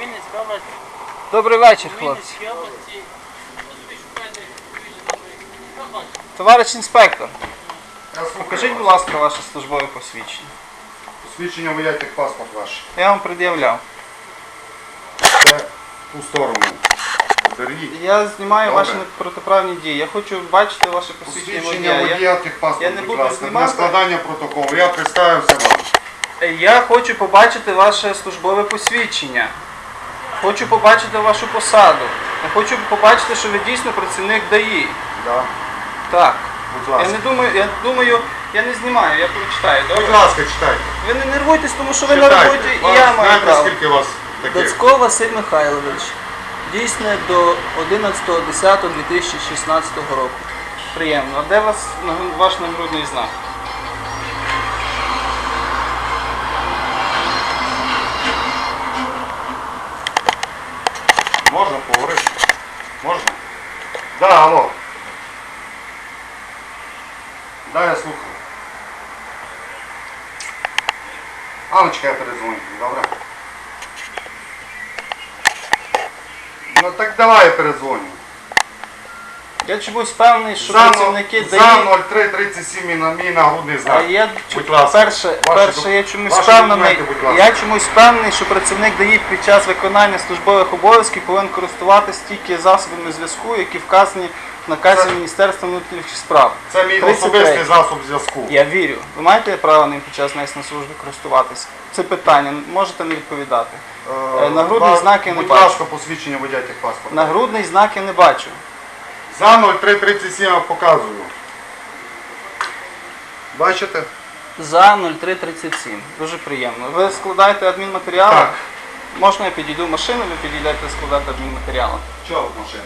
Вінницька область, Добрий вечір, хлопці. Вінницькій області. Товариш інспектор, покажіть, будь ласка, ваше службове посвідчення. Посвідчення водія паспорт ваш. Я вам пред'являв. Це ту сторону. Беріть. Я знімаю Добре. ваші протиправні дії. Я хочу бачити ваше посвідчення Посвідчення водія. Водія техпаспорт, я не будь буду ласка, знімати. для складання протоколу. Я представився вам. я хочу побачити ваше службове посвідчення. Хочу побачити вашу посаду. Я хочу побачити, що ви дійсно працівник ДАІ. Да. Так. Будь Я не думаю, я думаю, я не знімаю, я прочитаю. Будь ласка, читайте. Ви не нервуйтесь, тому що ви на Читайте. роботі і Вас- я маю Знаєте, право. скільки у вас таких? Доцько Василь Михайлович. Дійсне до 11.10.2016 року. Приємно. А де вас нагру- ваш нагрудний знак? Да, алло. Да, я слухаю. Аночка, я перезвоню, добре? Ну так давай я перезвоню. Я чомусь впевнений, що За, працівники за дають. 0337 мій, на- мій нагрудний знак. я Будь ласка. перше, Ваші перше, я чомусь ваші впевнений, документи, будь ласка. я чомусь впевнений, що працівник ДАІ під час виконання службових обов'язків повинен користуватися тільки засобами зв'язку, які вказані в наказі Це- Міністерства внутрішніх справ. Це мій 33. особистий засоб зв'язку. Я вірю. Ви маєте право ним під час несення служби користуватися? Це питання, можете не відповідати. Е, нагрудний Будь знак я не Будь бачу. ласка, посвідчення водія техпаспорта. Нагрудний знак я не бачу. За 0337 я показую. Бачите? За 0337. Дуже приємно. Ви складаєте адмінматеріали? Так. Можна я підійду в машину, ви підійдете складати адмінматеріали? Чого в машину?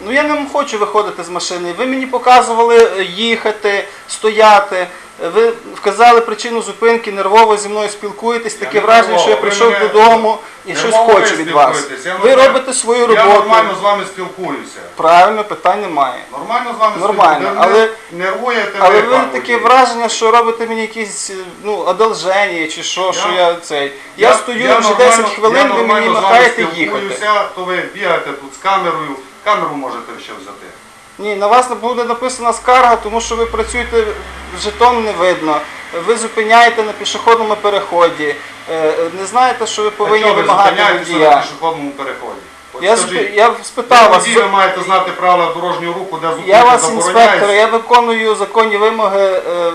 Ну я не хочу виходити з машини. Ви мені показували е, їхати, стояти. Ви вказали причину зупинки, нервово зі мною спілкуєтесь. Таке враження, що я прийшов мене- додому і щось хочу від вас. Я Ви нормально- робите свою Я роботу. нормально з вами спілкуюся. Правильно, питань немає. Нормально з вами Нормально, спілкуюся. але- нервуєте Але ви, таке враження, що робите мені якісь ну, одолження чи що, що я цей. Я, стою вже нормально- 10 хвилин, я ви мені нормально з вами махаєте їхати. спілкуюся, То ви бігаєте тут з камерою. Камеру можете ще взяти. Ні, на вас буде написана скарга, тому що ви працюєте, жетон не видно. Ви зупиняєте на пішохідному переході. е, Не знаєте, що ви повинні чого ви вимагати зупиняєтеся на водія. пішохідному переході? От Я, скажіть, я спитав вас. водій, ви маєте знати правила дорожнього руху, де зупинити Я вас інспектор, я виконую законні вимоги е,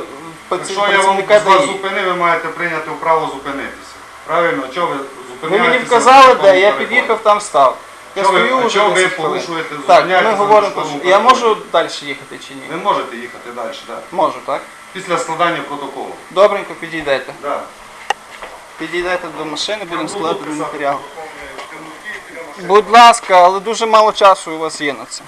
Якщо я вам працівника вас ДАІ. зупинив, ви маєте прийняти право зупинитися. Правильно, чого ви Ви зупиняєтеся? мені на вказали, пішохідному де, я переході? під'їхав, там став. Я Чого ви- стою а вже чого ви 10 хвилин. порушуєте, Так, ми на говоримо про що. Я можу далі їхати чи ні? Ви можете їхати далі, так. Можу, так? Після складання протоколу. Добренько підійдете. Да. Підійдете до машини, будемо складати матеріал. Будь ласка, але дуже мало часу у вас є на це.